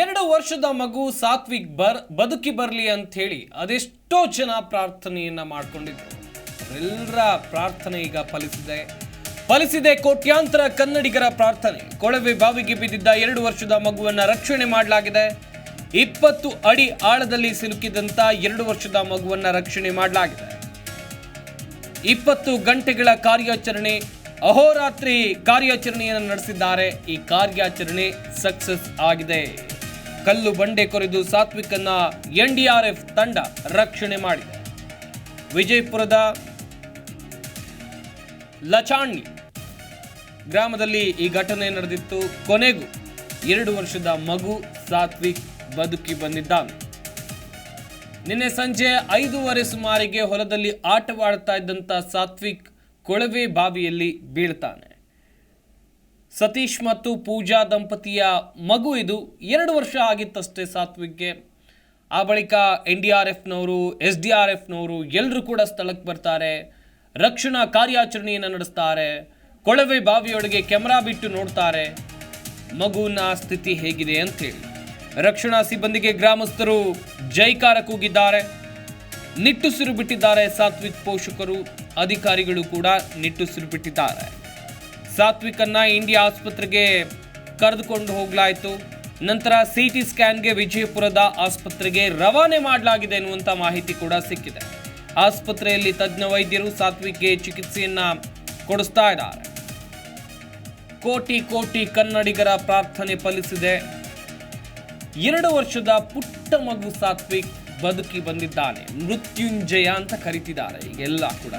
ಎರಡು ವರ್ಷದ ಮಗು ಸಾತ್ವಿಕ್ ಬರ್, ಬದುಕಿ ಬರಲಿ ಅಂತ ಹೇಳಿ ಅದೆಷ್ಟೋ ಜನ ಪ್ರಾರ್ಥನೆಯನ್ನ ಮಾಡ್ಕೊಂಡಿದ್ರು. ಎಲ್ಲರ ಪ್ರಾರ್ಥನೆ ಈಗ ಫಲಿಸಿದೆ. ಫಲಿಸಿದೆ ಕೋಟ್ಯಾಂತರ ಕನ್ನಡಿಗರ ಪ್ರಾರ್ಥನೆ. ಕೊಳವೆ ಬಾವಿಗೆ ಬಿದ್ದಿದ್ದ ಎರಡು ವರ್ಷದ ಮಗುವನ್ನ ರಕ್ಷಣೆ ಮಾಡಲಾಗಿದೆ. ಇಪ್ಪತ್ತು ಅಡಿ ಆಳದಲ್ಲಿ ಸಿಲುಕಿದಂತ ಎರಡು ವರ್ಷದ ಮಗುವನ್ನ ರಕ್ಷಣೆ ಮಾಡಲಾಗಿದೆ. ಇಪ್ಪತ್ತು ಗಂಟೆಗಳ ಕಾರ್ಯಾಚರಣೆ, ಅಹೋರಾತ್ರಿ ಕಾರ್ಯಾಚರಣೆಯನ್ನು ನಡೆಸಿದ್ದಾರೆ. ಈ ಕಾರ್ಯಾಚರಣೆ ಸಕ್ಸಸ್ ಆಗಿದೆ. ಕಲ್ಲು ಬಂಡೆ ಕೊರೆದು ಸಾತ್ವಿಕನ್ನ ಎನ್ಡಿಆರ್ಎಫ್ ತಂಡ ರಕ್ಷಣೆ ಮಾಡಿದೆ. ವಿಜಯಪುರದ ಲಚಾಣಿ ಗ್ರಾಮದಲ್ಲಿ ಈ ಘಟನೆ ನಡೆದಿತ್ತು. ಕೊನೆಗೂ ಎರಡು ವರ್ಷದ ಮಗು ಸಾತ್ವಿಕ್ ಬದುಕಿ ಬಂದಿದ್ದಾನೆ. ನಿನ್ನೆ ಸಂಜೆ ಐದೂವರೆ ಸುಮಾರಿಗೆ ಹೊಲದಲ್ಲಿ ಆಟವಾಡ್ತಾ ಇದ್ದಂಥ ಸಾತ್ವಿಕ್ ಕೊಳವೆ ಬಾವಿಯಲ್ಲಿ ಬೀಳ್ತಾನೆ. ಸತೀಶ್ ಮತ್ತು ಪೂಜಾ ದಂಪತಿಯ ಮಗು ಇದು. ಎರಡು ವರ್ಷ ಆಗಿತ್ತಷ್ಟೇ ಸಾತ್ವಿಕ್ಗೆ. ಆ ಬಳಿಕ ಎನ್ ಡಿ ಆರ್ ಎಫ್ನವರು, ಎಸ್ ಡಿ ಆರ್ ಎಫ್ನವರು ಎಲ್ಲರೂ ಕೂಡ ಸ್ಥಳಕ್ಕೆ ಬರ್ತಾರೆ. ರಕ್ಷಣಾ ಕಾರ್ಯಾಚರಣೆಯನ್ನು ನಡೆಸ್ತಾರೆ. ಕೊಳವೆ ಬಾವಿಯೊಳಗೆ ಕ್ಯಾಮ್ರಾ ಬಿಟ್ಟು ನೋಡ್ತಾರೆ. ಮಗುವಿನ ಸ್ಥಿತಿ ಹೇಗಿದೆ ಅಂತೇಳಿ ರಕ್ಷಣಾ ಸಿಬ್ಬಂದಿಗೆ ಗ್ರಾಮಸ್ಥರು ಜೈಕಾರ ಕೂಗಿದ್ದಾರೆ. ನಿಟ್ಟುಸಿರು ಬಿಟ್ಟಿದ್ದಾರೆ ಸಾತ್ವಿಕ್ ಪೋಷಕರು. ಅಧಿಕಾರಿಗಳು ಕೂಡ ನಿಟ್ಟುಸಿರು ಬಿಟ್ಟಿದ್ದಾರೆ. ಸಾತ್ವಿಕನ್ನ ಇಂಡಿಯಾ ಆಸ್ಪತ್ರೆಗೆ ಕರೆದುಕೊಂಡು ಹೋಗಲಾಯಿತು. ನಂತರ ಸಿ ಟಿ ಸ್ಕ್ಯಾನ್ಗೆ ವಿಜಯಪುರದ ಆಸ್ಪತ್ರೆಗೆ ರವಾನೆ ಮಾಡಲಾಗಿದೆ ಎನ್ನುವಂಥ ಮಾಹಿತಿ ಕೂಡ ಸಿಕ್ಕಿದೆ. ಆಸ್ಪತ್ರೆಯಲ್ಲಿ ತಜ್ಞ ವೈದ್ಯರು ಸಾತ್ವಿಕ್ಗೆ ಚಿಕಿತ್ಸೆಯನ್ನ ಕೊಡಿಸ್ತಾ ಇದ್ದಾರೆ. ಕೋಟಿ ಕೋಟಿ ಕನ್ನಡಿಗರ ಪ್ರಾರ್ಥನೆ ಫಲಿಸಿದೆ. ಎರಡು ವರ್ಷದ ಪುಟ್ಟ ಮಗು ಸಾತ್ವಿಕ್ ಬದುಕಿ ಬಂದಿದ್ದಾನೆ. ಮೃತ್ಯುಂಜಯ ಅಂತ ಕರೀತಿದ್ದಾರೆ ಈಗೆಲ್ಲ ಕೂಡ.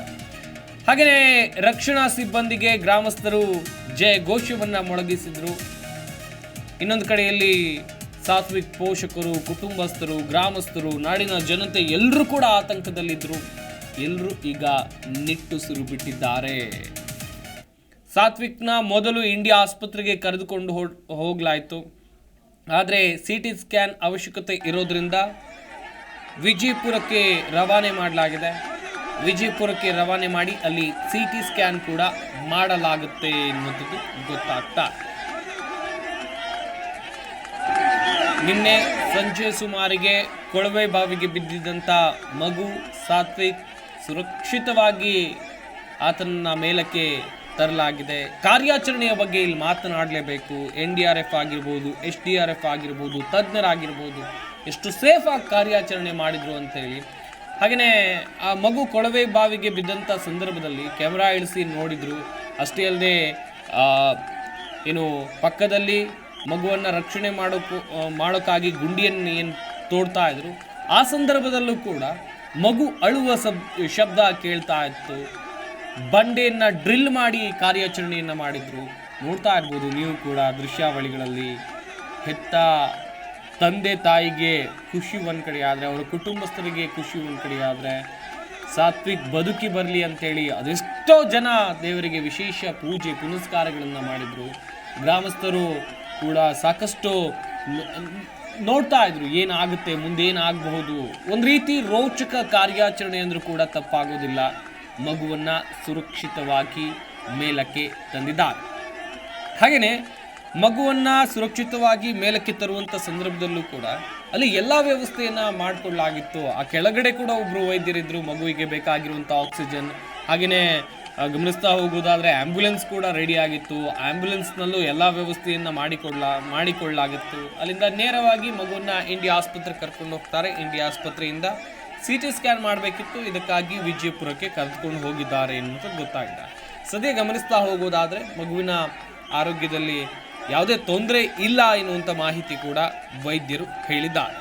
ಹಾಗೆಯೇ ರಕ್ಷಣಾ ಸಿಬ್ಬಂದಿಗೆ ಗ್ರಾಮಸ್ಥರು ಜಯ ಘೋಷವನ್ನು ಮೊಳಗಿಸಿದರು. ಇನ್ನೊಂದು ಕಡೆಯಲ್ಲಿ ಸಾತ್ವಿಕ್ ಪೋಷಕರು, ಕುಟುಂಬಸ್ಥರು, ಗ್ರಾಮಸ್ಥರು, ನಾಡಿನ ಜನತೆ ಎಲ್ಲರೂ ಕೂಡ ಆತಂಕದಲ್ಲಿದ್ದರು ಎಲ್ಲರೂ ಈಗ ನಿಟ್ಟುಸಿರು ಬಿಟ್ಟಿದ್ದಾರೆ. ಸಾತ್ವಿಕ್ನ ಮೊದಲು ಇಂಡಿಯಾ ಆಸ್ಪತ್ರೆಗೆ ಕರೆದುಕೊಂಡು ಹೋಗ್ಲಾಯ್ತು. ಆದರೆ ಸಿ ಟಿ ಸ್ಕ್ಯಾನ್ ಅವಶ್ಯಕತೆ ಇರೋದ್ರಿಂದ ವಿಜಯಪುರಕ್ಕೆ ರವಾನೆ ಮಾಡಲಾಗಿದೆ. ವಿಜಯಪುರಕ್ಕೆ ರವಾನೆ ಮಾಡಿ ಅಲ್ಲಿ ಸಿ ಟಿ ಸ್ಕ್ಯಾನ್ ಕೂಡ ಮಾಡಲಾಗುತ್ತೆ ಎನ್ನುವಂಥದ್ದು ಗೊತ್ತಾಗ್ತಾ. ನಿನ್ನೆ ಸಂಜೆ ಸುಮಾರಿಗೆ ಕೊಳವೆ ಬಾವಿಗೆ ಬಿದ್ದಿದ್ದಂಥ ಮಗು ಸಾತ್ವಿಕ್ ಸುರಕ್ಷಿತವಾಗಿ ಆತನ ಮೇಲಕ್ಕೆ ತರಲಾಗಿದೆ ಕಾರ್ಯಾಚರಣೆಯ ಬಗ್ಗೆ ಇಲ್ಲಿ ಮಾತನಾಡಲೇಬೇಕು ಎನ್ ಡಿ ಆರ್ ಎಫ್ ಆಗಿರ್ಬೋದು ಎಸ್ ಡಿ ಆರ್ ಎಫ್ ಆಗಿರ್ಬೋದು, ತಜ್ಞರಾಗಿರ್ಬೋದು, ಎಷ್ಟು ಸೇಫಾಗಿ ಕಾರ್ಯಾಚರಣೆ ಮಾಡಿದ್ರು ಅಂತೇಳಿ ಹಾಗೆಯೇ ಆ ಮಗು ಕೊಳವೆ ಬಾವಿಗೆ ಬಿದ್ದಂಥ ಸಂದರ್ಭದಲ್ಲಿ ಕ್ಯಾಮ್ರಾ ಇಳಿಸಿ ನೋಡಿದ್ರು. ಅಷ್ಟೇ ಅಲ್ಲದೆ ಏನು, ಪಕ್ಕದಲ್ಲಿ ಮಗುವನ್ನು ರಕ್ಷಣೆ ಮಾಡೋಕ್ಕೂ ಮಾಡೋಕ್ಕಾಗಿ ಗುಂಡಿಯನ್ನು ಏನು ತೋಡ್ತಾ ಇದ್ರು. ಆ ಸಂದರ್ಭದಲ್ಲೂ ಕೂಡ ಮಗು ಅಳುವ ಸಬ್, ಶಬ್ದ ಕೇಳ್ತಾ ಇತ್ತು. ಬಂಡೆಯನ್ನು ಡ್ರಿಲ್ ಮಾಡಿ ಕಾರ್ಯಾಚರಣೆಯನ್ನು ಮಾಡಿದ್ರು. ನೋಡ್ತಾ ಇರ್ಬೋದು ನೀವು ಕೂಡ ದೃಶ್ಯಾವಳಿಗಳಲ್ಲಿ. ಹೆತ್ತ ತಂದೆ ತಾಯಿಗೆ ಖುಷಿ ಒಂದು ಕಡೆ ಆದರೆ, ಅವರ ಕುಟುಂಬಸ್ಥರಿಗೆ ಖುಷಿ ಒಂದು ಕಡೆ ಆದರೆ, ಸಾತ್ವಿಕ್ ಬದುಕಿ ಬರಲಿ ಅಂತೇಳಿ ಅದೆಷ್ಟೋ ಜನ ದೇವರಿಗೆ ವಿಶೇಷ ಪೂಜೆ, ಪುನಸ್ಕಾರಗಳನ್ನು ಮಾಡಿದರು. ಗ್ರಾಮಸ್ಥರು ಕೂಡ ಸಾಕಷ್ಟು ನೋಡ್ತಾ ಇದ್ರು, ಏನಾಗುತ್ತೆ, ಮುಂದೇನಾಗಬಹುದು. ಒಂದು ರೀತಿ ರೋಚಕ ಕಾರ್ಯಾಚರಣೆ ಅಂದರೂ ಕೂಡ ತಪ್ಪಾಗೋದಿಲ್ಲ. ಮಗುವನ್ನು ಸುರಕ್ಷಿತವಾಗಿ ಮೇಲಕ್ಕೆ ತಂದಿದ್ದಾರೆ. ಹಾಗೆಯೇ ಮಗುವನ್ನ ಸುರಕ್ಷಿತವಾಗಿ ಮೇಲಕ್ಕೆ ತರುವಂತ ಸಂದರ್ಭದಲ್ಲೂ ಕೂಡ ಅಲ್ಲಿ ಎಲ್ಲ ವ್ಯವಸ್ಥೆಯನ್ನ ಮಾಡಿಕೊಳ್ಳಲಾಗಿತ್ತು. ಆ ಕೆಳಗಡೆ ಕೂಡ ಒಬ್ಬರು ವೈದ್ಯರಿದ್ದರು ಮಗುವಿಗೆ ಬೇಕಾಗಿರುವಂತ ಆಕ್ಸಿಜನ್. ಹಾಗೆಯೇ ಗಮನಿಸ್ತಾ ಹೋಗೋದಾದ್ರೆ ಆಂಬ್ಯುಲೆನ್ಸ್ ಕೂಡ ರೆಡಿ ಆಗಿತ್ತು. ಆಂಬ್ಯುಲೆನ್ಸ್ನಲ್ಲೂ ಎಲ್ಲ ವ್ಯವಸ್ಥೆಯನ್ನು ಮಾಡಿಕೊಳ್ಳ ಮಾಡಿಕೊಳ್ಳಲಾಗಿತ್ತು. ಅಲ್ಲಿಂದ ನೇರವಾಗಿ ಮಗುವನ್ನ ಇಂಡಿಯಾ ಆಸ್ಪತ್ರೆಗೆ ಕರ್ಕೊಂಡು ಹೋಗ್ತಾರೆ. ಇಂಡಿಯಾ ಆಸ್ಪತ್ರೆಯಿಂದ ಸಿ ಟಿ ಸ್ಕ್ಯಾನ್ ಮಾಡಬೇಕಿತ್ತು. ಇದಕ್ಕಾಗಿ ವಿಜಯಪುರಕ್ಕೆ ಕರೆದುಕೊಂಡು ಹೋಗಿದ್ದಾರೆ ಎನ್ನುವಂಥದ್ದು ಗೊತ್ತಾಗಿದೆ. ಸದ್ಯ ಗಮನಿಸ್ತಾ ಹೋಗೋದಾದರೆ ಮಗುವಿನ ಆರೋಗ್ಯದಲ್ಲಿ ಯಾವುದೇ ತೊಂದರೆ ಇಲ್ಲ ಎನ್ನುವಂಥ ಮಾಹಿತಿ ಕೂಡ ವೈದ್ಯರು ಹೇಳಿದ್ದಾರೆ.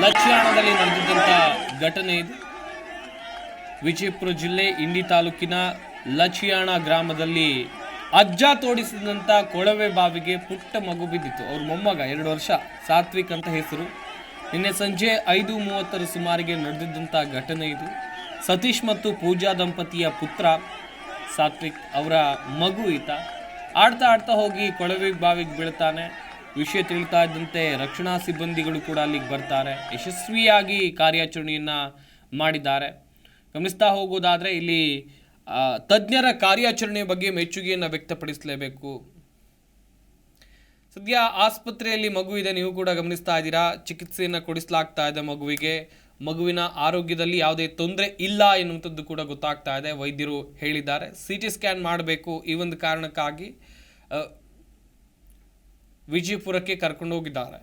ಲಕ್ಷಣದಲ್ಲಿ ನಡೆದಿದ್ದಂಥ ಘಟನೆ ಇದು. ವಿಜಯಪುರ ಜಿಲ್ಲೆ ಇಂಡಿ ತಾಲೂಕಿನ ಲಚಿಯಾಣ ಗ್ರಾಮದಲ್ಲಿ ಅಜ್ಜ ತೋಡಿಸಿದಂಥ ಕೊಳವೆ ಬಾವಿಗೆ ಪುಟ್ಟ ಮಗು ಬಿದ್ದಿತ್ತು. ಅವ್ರ ಮೊಮ್ಮಗ ಎರಡು ವರ್ಷ, ಸಾತ್ವಿಕ್ ಅಂತ ಹೆಸರು. ನಿನ್ನೆ ಸಂಜೆ ಐದು ಮೂವತ್ತರ ಸುಮಾರಿಗೆ ನಡೆದಿದ್ದಂಥ ಘಟನೆ ಇದು. ಸತೀಶ್ ಮತ್ತು ಪೂಜಾ ದಂಪತಿಯ ಪುತ್ರ ಸಾತ್ವಿಕ್ ಅವರ ಮಗು ಈತ. ಆಡ್ತಾ ಆಡ್ತಾ ಹೋಗಿ ಕೊಳವೆ ಬಾವಿಗೆ ಬೀಳ್ತಾನೆ. ವಿಷಯ ತಿಳಿತಾ ಇದ್ದಂತೆ ರಕ್ಷಣಾ ಸಿಬ್ಬಂದಿಗಳು ಕೂಡ ಅಲ್ಲಿಗೆ ಬರ್ತಾರೆ. ಯಶಸ್ವಿಯಾಗಿ ಕಾರ್ಯಾಚರಣೆಯನ್ನು ಮಾಡಿದ್ದಾರೆ. ಗಮನಿಸ್ತಾ ಹೋಗೋದಾದರೆ ಇಲ್ಲಿ ತಜ್ಞರ ಕಾರ್ಯಾಚರಣೆ ಬಗ್ಗೆ ಮೆಚ್ಚುಗೆಯನ್ನು ವ್ಯಕ್ತಪಡಿಸಲೇಬೇಕು. ಸದ್ಯ ಆಸ್ಪತ್ರೆಯಲ್ಲಿ ಮಗು ಇದೆ, ನೀವು ಕೂಡ ಗಮನಿಸ್ತಾ ಇದ್ದೀರಾ? ಚಿಕಿತ್ಸೆಯನ್ನು ಕೊಡಿಸಲಾಗ್ತಾ ಇದೆ ಮಗುವಿಗೆ. ಮಗುವಿನ ಆರೋಗ್ಯದಲ್ಲಿ ಯಾವುದೇ ತೊಂದರೆ ಇಲ್ಲ ಎನ್ನುವಂಥದ್ದು ಕೂಡ ಗೊತ್ತಾಗ್ತಾ ಇದೆ, ವೈದ್ಯರು ಹೇಳಿದ್ದಾರೆ. ಸಿ ಟಿ ಸ್ಕ್ಯಾನ್ ಮಾಡಬೇಕು ಈ ಒಂದು ಕಾರಣಕ್ಕಾಗಿ ವಿಜಯಪುರಕ್ಕೆ ಕರ್ಕೊಂಡು ಹೋಗಿದ್ದಾರೆ.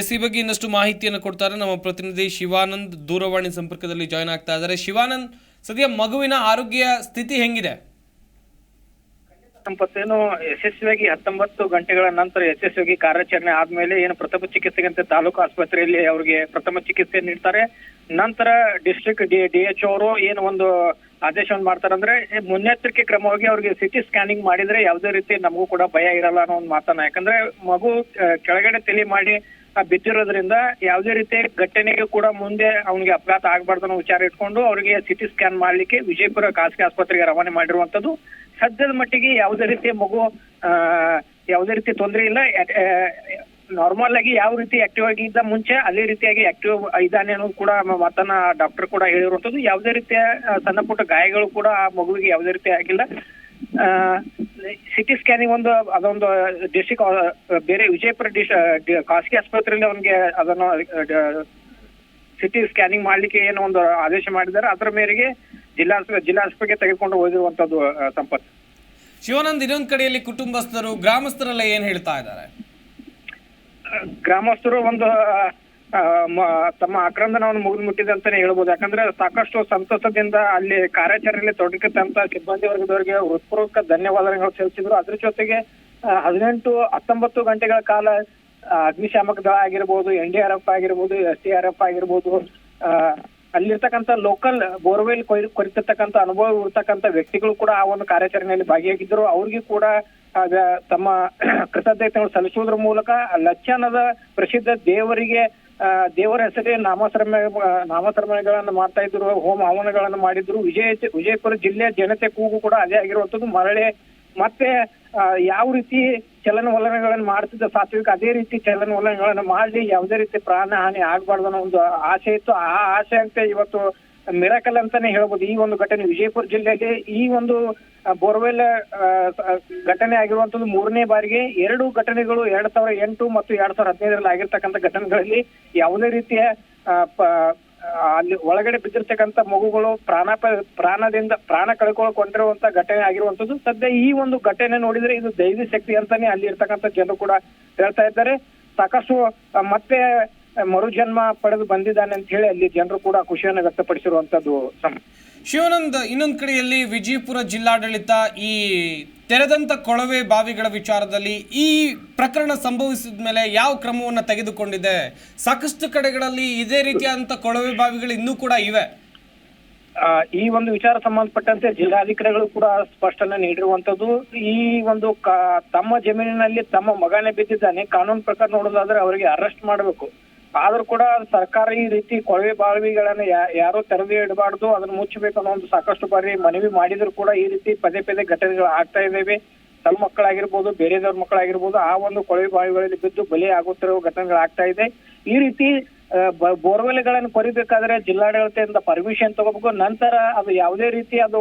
ಎಸ್, ಈ ಬಗ್ಗೆ ಇನ್ನಷ್ಟು ಮಾಹಿತಿಯನ್ನು ಕೊಡ್ತಾರೆ ನಮ್ಮ ಪ್ರತಿನಿಧಿ ಶಿವಾನಂದ್ ದೂರವಾಣಿ ಸಂಪರ್ಕದಲ್ಲಿ ಜಾಯ್ನ್ ಆಗ್ತಾ ಇದ್ದಾರೆ. ಶಿವಾನಂದ್, ಸದ್ಯ ಮಗುವಿನ ಆರೋಗ್ಯ ಸ್ಥಿತಿ ಹೆಂಗಿದೆ? ಸಂಪತ್ತೇನು ಯಶಸ್ವಿಯಾಗಿ ಹತ್ತೊಂಬತ್ತು ಗಂಟೆಗಳ ನಂತರ ಯಶಸ್ವಿಯಾಗಿ ಕಾರ್ಯಾಚರಣೆ ಆದ್ಮೇಲೆ ಏನು ಪ್ರಥಮ ಚಿಕಿತ್ಸೆಗಂತೆ ತಾಲೂಕು ಆಸ್ಪತ್ರೆಯಲ್ಲಿ ಅವರಿಗೆ ಪ್ರಥಮ ಚಿಕಿತ್ಸೆ ನೀಡ್ತಾರೆ. ನಂತರ ಡಿಸ್ಟ್ರಿಕ್ಟ್ ಡಿ ಡಿ ಎಚ್ ಅವರು ಏನು ಒಂದು ಆದೇಶವನ್ನು ಮಾಡ್ತಾರೆ ಅಂದ್ರೆ ಮುನ್ನೆಚ್ಚರಿಕೆ ಕ್ರಮವಾಗಿ ಅವ್ರಿಗೆ ಸಿಟಿ ಸ್ಕ್ಯಾನಿಂಗ್ ಮಾಡಿದ್ರೆ ಯಾವುದೇ ರೀತಿ ನಮಗೂ ಕೂಡ ಭಯ ಇರಲ್ಲ ಅನ್ನೋ ಒಂದು ಮಾತನ್ನ. ಯಾಕಂದ್ರೆ ಮಗು ಕೆಳಗಡೆ ತಲೆ ಮಾಡಿ ಬಿದ್ದಿರೋದ್ರಿಂದ ಯಾವುದೇ ರೀತಿ ಘಟನೆಗೆ ಕೂಡ ಮುಂದೆ ಅವನಿಗೆ ಅಪಘಾತ ಆಗಬಾರ್ದು ಅನ್ನೋ ವಿಚಾರ ಇಟ್ಕೊಂಡು ಅವರಿಗೆ ಸಿಟಿ ಸ್ಕ್ಯಾನ್ ಮಾಡ್ಲಿಕ್ಕೆ ವಿಜಯಪುರ ಖಾಸಗಿ ಆಸ್ಪತ್ರೆಗೆ ರವಾನೆ ಮಾಡಿರುವಂತದ್ದು ಸದ್ಯದ ಮಟ್ಟಿಗೆ ಯಾವುದೇ ರೀತಿ ಮಗು ಯಾವುದೇ ರೀತಿ ತೊಂದರೆ ಇಲ್ಲ. ನಾರ್ಮಲ್ ಆಗಿ ಯಾವ ರೀತಿ ಆಕ್ಟಿವ್ ಆಗಿದ್ದ ಮುಂಚೆ ಅದೇ ರೀತಿಯಾಗಿ ಆಕ್ಟಿವ್ ಇದ್ದಾನೆ ಅನ್ನೋದು ಕೂಡ ಮಾತನ್ನ ಡಾಕ್ಟರ್ ಕೂಡ ಹೇಳಿರುವಂತದ್ದು ಯಾವುದೇ ರೀತಿಯ ಸಣ್ಣ ಪುಟ್ಟ ಗಾಯಗಳು ಕೂಡ ಆ ಮಗುವಿಗೆ ಯಾವುದೇ ರೀತಿ ಆಗಿಲ್ಲ. ಸಿಟಿ ಸ್ಕ್ಯಾನಿಂಗ್ ಒಂದು ಅದೊಂದು ಡಿಸ್ಟಿಕ್ ಬೇರೆ ವಿಜಯಪುರ ಡಿಸ್ ಖಾಸಗಿ ಆಸ್ಪತ್ರೆಯಲ್ಲಿ ಅವನಿಗೆ ಅದನ್ನು ಸಿಟಿ ಸ್ಕ್ಯಾನಿಂಗ್ ಮಾಡ್ಲಿಕ್ಕೆ ಏನೋ ಒಂದು ಆದೇಶ ಮಾಡಿದ್ದಾರೆ. ಅದರ ಮೇರೆಗೆ ಜಿಲ್ಲಾ ಜಿಲ್ಲಾ ಆಸ್ಪತ್ರೆಗೆ ತೆಗೆದುಕೊಂಡು ಹೋಗಿರುವಂತದ್ದು ಸಂಪತ್ ಶಿವಾನಂದ್ ಇನ್ನೊಂದು ಕಡೆಯಲ್ಲಿ ಕುಟುಂಬಸ್ಥರು ಗ್ರಾಮಸ್ಥರೆಲ್ಲ ಏನ್ ಹೇಳ್ತಾ ಇದ್ದಾರೆ? ಗ್ರಾಮಸ್ಥರು ಒಂದು ತಮ್ಮ ಆಕ್ರಂದನವನ್ನು ಮುಗಿದು ಮುಟ್ಟಿದೆ ಅಂತಾನೆ ಹೇಳ್ಬೋದು. ಯಾಕಂದ್ರೆ ಸಾಕಷ್ಟು ಸಂತಸದಿಂದ ಅಲ್ಲಿ ಕಾರ್ಯಾಚರಣೆಯಲ್ಲಿ ತೊಡಗಿದಂತ ಸಿಬ್ಬಂದಿ ವರ್ಗದವರಿಗೆ ಹೃತ್ಪೂರ್ವಕ ಧನ್ಯವಾದಗಳು ಸಲ್ಲಿಸಿದ್ರು. ಅದ್ರ ಜೊತೆಗೆ ಹದಿನೆಂಟು ಹತ್ತೊಂಬತ್ತು ಗಂಟೆಗಳ ಕಾಲ ಅಗ್ನಿಶಾಮಕ ದಳ ಆಗಿರ್ಬೋದು ಎನ್ ಡಿ ಆರ್ ಎಫ್ ಆಗಿರ್ಬೋದು ಎಸ್ ಡಿ ಆರ್ ಎಫ್ ಆಗಿರ್ಬೋದು ಆ, ಅಲ್ಲಿರ್ತಕ್ಕಂಥ ಲೋಕಲ್ ಬೋರ್ವೆಲ್ ಕೊರಿತಿರ್ತಕ್ಕಂತ ಅನುಭವ ಇರ್ತಕ್ಕಂಥ ವ್ಯಕ್ತಿಗಳು ಕೂಡ ಆ ಒಂದು ಕಾರ್ಯಾಚರಣೆಯಲ್ಲಿ ಭಾಗಿಯಾಗಿದ್ದರು. ಅವ್ರಿಗೆ ಕೂಡ ತಮ್ಮ ಕೃತಜ್ಞತೆಗಳು ಸಲ್ಲಿಸುವುದರ ಮೂಲಕ ಲಚ್ಚನದ ಪ್ರಸಿದ್ಧ ದೇವರಿಗೆ ದೇವರ ಹೆಸರೇ ನಾಮಸ್ಮರಣೆ, ನಾಮಸ್ಮರಣೆಗಳನ್ನು ಮಾಡ್ತಾ ಇದ್ರು, ಹೋಮ ಹವನಗಳನ್ನು ಮಾಡಿದ್ರು. ವಿಜಯ, ವಿಜಯಪುರ ಜಿಲ್ಲೆಯ ಜನತೆ ಕೂಗು ಕೂಡ ಅದೇ ಆಗಿರುವಂತದ್ದು ಮರಳೆ ಮತ್ತೆ ಯಾವ ರೀತಿ ಚಲನವಲನಗಳನ್ನು ಮಾಡ್ತಿದ್ದ ಸಾತ್ವಿಕ, ಅದೇ ರೀತಿ ಚಲನವಲನಗಳನ್ನು ಮಾಡಿ ಯಾವುದೇ ರೀತಿ ಪ್ರಾಣ ಹಾನಿ ಆಗ್ಬಾರ್ದು ಅನ್ನೋ ಒಂದು ಆಸೆ ಇತ್ತು. ಆ ಆಸೆ ಅಂತ ಇವತ್ತು ಮಿರಾಕಲ್ ಅಂತಾನೆ ಹೇಳ್ಬೋದು. ಈ ಒಂದು ಘಟನೆ ವಿಜಯಪುರ ಜಿಲ್ಲೆಗೆ ಈ ಒಂದು ಬೋರ್ವೆಲ್ ಘಟನೆ ಆಗಿರುವಂತದ್ದು ಮೂರನೇ ಬಾರಿಗೆ ಎರಡು ಘಟನೆಗಳು ಎರಡ್ ಸಾವಿರದ ಎಂಟು ಮತ್ತು ಎರಡ್ ಸಾವಿರದ ಹದಿನೈದರಲ್ಲಿ ಆಗಿರ್ತಕ್ಕಂಥ ಘಟನೆಗಳಲ್ಲಿ ಯಾವುದೇ ರೀತಿಯ ಅಲ್ಲಿ ಒಳಗಡೆ ಬಿದ್ದಿರ್ತಕ್ಕಂಥ ಮಗುಗಳು ಪ್ರಾಣ ಪ್ರಾಣದಿಂದ, ಪ್ರಾಣ ಕಳ್ಕೊಳ್ಕೊಂಡಿರುವಂತ ಘಟನೆ ಆಗಿರುವಂತದ್ದು ಸದ್ಯ ಈ ಒಂದು ಘಟನೆ ನೋಡಿದ್ರೆ ಇದು ದೈವಿ ಶಕ್ತಿ ಅಂತಾನೆ ಅಲ್ಲಿ ಇರ್ತಕ್ಕಂಥ ಜನರು ಕೂಡ ಹೇಳ್ತಾ ಇದ್ದಾರೆ. ಸಾಕಷ್ಟು ಮತ್ತೆ ಮರುಜನ್ಮ ಪಡೆದು ಬಂದಿದ್ದಾನೆ ಅಂತ ಹೇಳಿ ಅಲ್ಲಿ ಜನರು ಕೂಡ ಖುಷಿಯನ್ನು ವ್ಯಕ್ತಪಡಿಸಿರುವಂತದ್ದು ಶಿವಾನಂದ್ ಇನ್ನೊಂದು ಕಡೆಯಲ್ಲಿ ವಿಜಯಪುರ ಜಿಲ್ಲಾಡಳಿತ ಈ ತೆರೆದಂತ ಕೊಳವೆ ಬಾವಿಗಳ ವಿಚಾರದಲ್ಲಿ ಈ ಪ್ರಕರಣ ಸಂಭವಿಸಿದ ಮೇಲೆ ಯಾವ ಕ್ರಮವನ್ನು ತೆಗೆದುಕೊಂಡಿದೆ? ಸಾಕಷ್ಟು ಕಡೆಗಳಲ್ಲಿ ಇದೇ ರೀತಿಯಾದಂಥ ಕೊಳವೆ ಬಾವಿಗಳು ಇನ್ನೂ ಕೂಡ ಇವೆ. ಈ ಒಂದು ವಿಚಾರ ಸಂಬಂಧಪಟ್ಟಂತೆ ಜಿಲ್ಲಾಧಿಕಾರಿಗಳು ಕೂಡ ಸ್ಪಷ್ಟನೆ ನೀಡಿರುವಂತದ್ದು ಈ ಒಂದು ತಮ್ಮ ಜಮೀನಿನಲ್ಲಿ ತಮ್ಮ ಮಗನೇ ಬಿದ್ದಿದ್ದಾನೆ. ಕಾನೂನು ಪ್ರಕಾರ ನೋಡೋದಾದ್ರೆ ಅವರಿಗೆ ಅರೆಸ್ಟ್ ಮಾಡಬೇಕು. ಆದ್ರೂ ಕೂಡ ಸರ್ಕಾರ ಈ ರೀತಿ ಕೊಳವೆ ಬಾವಿಗಳನ್ನ ಯಾರು ತೆರೆದು ಇಡಬಾರ್ದು, ಅದನ್ನ ಮುಚ್ಚಬೇಕು ಅನ್ನೋ ಒಂದು ಸಾಕಷ್ಟು ಬಾರಿ ಮನವಿ ಮಾಡಿದ್ರು ಕೂಡ ಈ ರೀತಿ ಪದೇ ಪದೇ ಘಟನೆಗಳು ಆಗ್ತಾ ಇದ್ದೇವೆ ತಮ್ಮ ಮಕ್ಕಳಾಗಿರ್ಬೋದು, ಬೇರೆದವ್ರ ಮಕ್ಕಳಾಗಿರ್ಬೋದು, ಆ ಒಂದು ಕೊಳವೆ ಬಾವಿಗಳಲ್ಲಿ ಬಿದ್ದು ಬಲಿ ಆಗುತ್ತಿರುವ ಘಟನೆಗಳು ಆಗ್ತಾ ಇದೆ. ಈ ರೀತಿ ಬೋರ್ವೆಲ್ಗಳನ್ನು ಕೊರಿಬೇಕಾದ್ರೆ ಜಿಲ್ಲಾಡಳಿತದಿಂದ ಪರ್ಮಿಷನ್ ತಗೋಬೇಕು. ನಂತರ ಅದು ಯಾವುದೇ ರೀತಿ ಅದು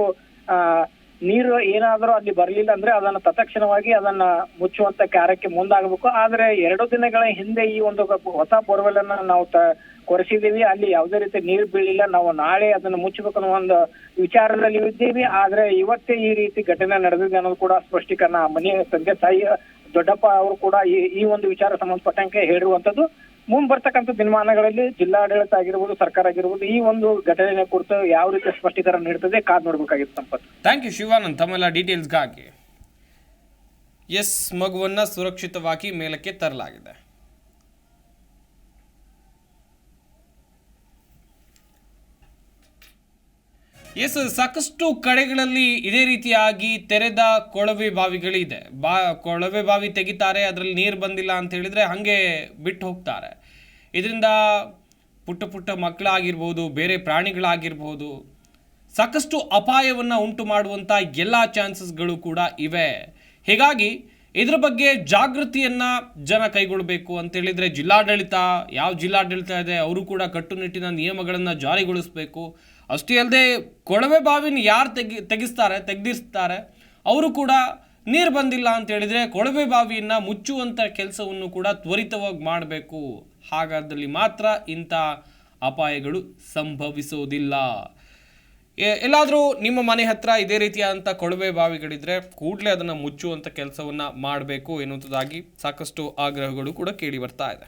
ನೀರು ಏನಾದರೂ ಅಲ್ಲಿ ಬರಲಿಲ್ಲ ಅಂದ್ರೆ ಅದನ್ನ ತತ್ಕ್ಷಣವಾಗಿ ಅದನ್ನ ಮುಚ್ಚುವಂತ ಕಾರ್ಯಕ್ಕೆ ಮುಂದಾಗಬೇಕು. ಆದ್ರೆ ಎರಡು ದಿನಗಳ ಹಿಂದೆ ಈ ಒಂದು ಹೊಸ ಬೋರ್ವೆಲ್ ಅನ್ನ ನಾವು ಕೊರೆಸಿದೀವಿ ಅಲ್ಲಿ ಯಾವುದೇ ರೀತಿ ನೀರು ಬೀಳಿಲ್ಲ. ನಾವು ನಾಳೆ ಅದನ್ನ ಮುಚ್ಚಬೇಕು ಅನ್ನೋ ಒಂದು ವಿಚಾರದಲ್ಲಿ ಇದ್ದೀವಿ. ಆದ್ರೆ ಇವತ್ತೇ ಈ ರೀತಿ ಘಟನೆ ನಡೆದಿದೆ ಅನ್ನೋದು ಕೂಡ ಸ್ಪಷ್ಟೀಕರಣ ಮನೆಯ ತಂದೆ ತಾಯಿಯ ದೊಡ್ಡಪ್ಪ ಅವರು ಕೂಡ ಈ ಒಂದು ವಿಚಾರ ಸಂಬಂಧಪಟ್ಟಂಗೆ ಹೇಳಿರುವಂತದ್ದು. ಮುಂದ್ ಬರ್ತಕ್ಕಂಥ ದಿನಮಾನಗಳಲ್ಲಿ ಜಿಲ್ಲಾಡಳಿತ ಆಗಿರ್ಬೋದು, ಸರ್ಕಾರ ಆಗಿರ್ಬೋದು, ಈ ಒಂದು ಘಟನೆ ಕುರಿತು ಯಾವ ರೀತಿ ಸ್ಪಷ್ಟೀಕರಣ ನೀಡುತ್ತದೆ ಕಾದ್ ನೋಡ್ಬೇಕಾಗಿತ್ತು ಸಂಪತ್ ಥ್ಯಾಂಕ್ ಯು ಶಿವಾನಂದ್. ತಮ್ಮೆಲ್ಲ ಡೀಟೇಲ್ಸ್ಗಾಗಿ ಎಸ್ ಮಗುವನ್ನು ಸುರಕ್ಷಿತವಾಗಿ ಮೇಲಕ್ಕೆ ತರಲಾಗಿದೆ. ಎಸ್, ಸಾಕಷ್ಟು ಕಡೆಗಳಲ್ಲಿ ಇದೇ ರೀತಿಯಾಗಿ ತೆರೆದ ಕೊಳವೆ ಬಾವಿಗಳಿದೆ. ಬಾ, ಕೊಳವೆ ಬಾವಿ ತೆಗಿತಾರೆ, ಅದರಲ್ಲಿ ನೀರು ಬಂದಿಲ್ಲ ಅಂತ ಹೇಳಿದ್ರೆ ಹಂಗೆ ಬಿಟ್ಟು ಹೋಗ್ತಾರೆ. ಇದರಿಂದ ಪುಟ್ಟ ಪುಟ್ಟ ಮಕ್ಕಳಾಗಿರ್ಬೋದು, ಬೇರೆ ಪ್ರಾಣಿಗಳಾಗಿರ್ಬೋದು, ಸಾಕಷ್ಟು ಅಪಾಯವನ್ನು ಉಂಟು ಮಾಡುವಂಥ ಎಲ್ಲ ಚಾನ್ಸಸ್ಗಳು ಕೂಡ ಇವೆ. ಹೀಗಾಗಿ ಇದ್ರ ಬಗ್ಗೆ ಜಾಗೃತಿಯನ್ನು ಜನ ಕೈಗೊಳ್ಳಬೇಕು ಅಂತ ಹೇಳಿದ್ರೆ ಜಿಲ್ಲಾಡಳಿತ, ಯಾವ ಜಿಲ್ಲಾಡಳಿತ ಇದೆ, ಅವರು ಕೂಡ ಕಟ್ಟುನಿಟ್ಟಿನ ನಿಯಮಗಳನ್ನು ಜಾರಿಗೊಳಿಸಬೇಕು. ಅಷ್ಟೇ ಅಲ್ಲದೆ ಕೊಳವೆ ಬಾವಿನ ಯಾರು ತೆಗಿ, ತೆಗೆಸ್ತಾರೆ ತೆಗೆದಿರ್ತಾರೆ ಅವರು ಕೂಡ ನೀರು ಬಂದಿಲ್ಲ ಅಂತ ಹೇಳಿದರೆ ಕೊಳವೆ ಬಾವಿಯನ್ನು ಮುಚ್ಚುವಂಥ ಕೆಲಸವನ್ನು ಕೂಡ ತ್ವರಿತವಾಗಿ ಮಾಡಬೇಕು. ಹಾಗಾದಲ್ಲಿ ಮಾತ್ರ ಇಂಥ ಅಪಾಯಗಳು ಸಂಭವಿಸೋದಿಲ್ಲ. ಎಲ್ಲಾದರೂ ನಿಮ್ಮ ಮನೆ ಹತ್ರ ಇದೇ ರೀತಿಯಾದಂಥ ಕೊಳವೆ ಬಾವಿಗಳಿದ್ರೆ ಕೂಡಲೇ ಅದನ್ನು ಮುಚ್ಚುವಂಥ ಕೆಲಸವನ್ನು ಮಾಡಬೇಕು ಎನ್ನುವಂಥದ್ದಾಗಿ ಸಾಕಷ್ಟು ಆಗ್ರಹಗಳು ಕೂಡ ಕೇಳಿ ಬರ್ತಾ ಇದೆ.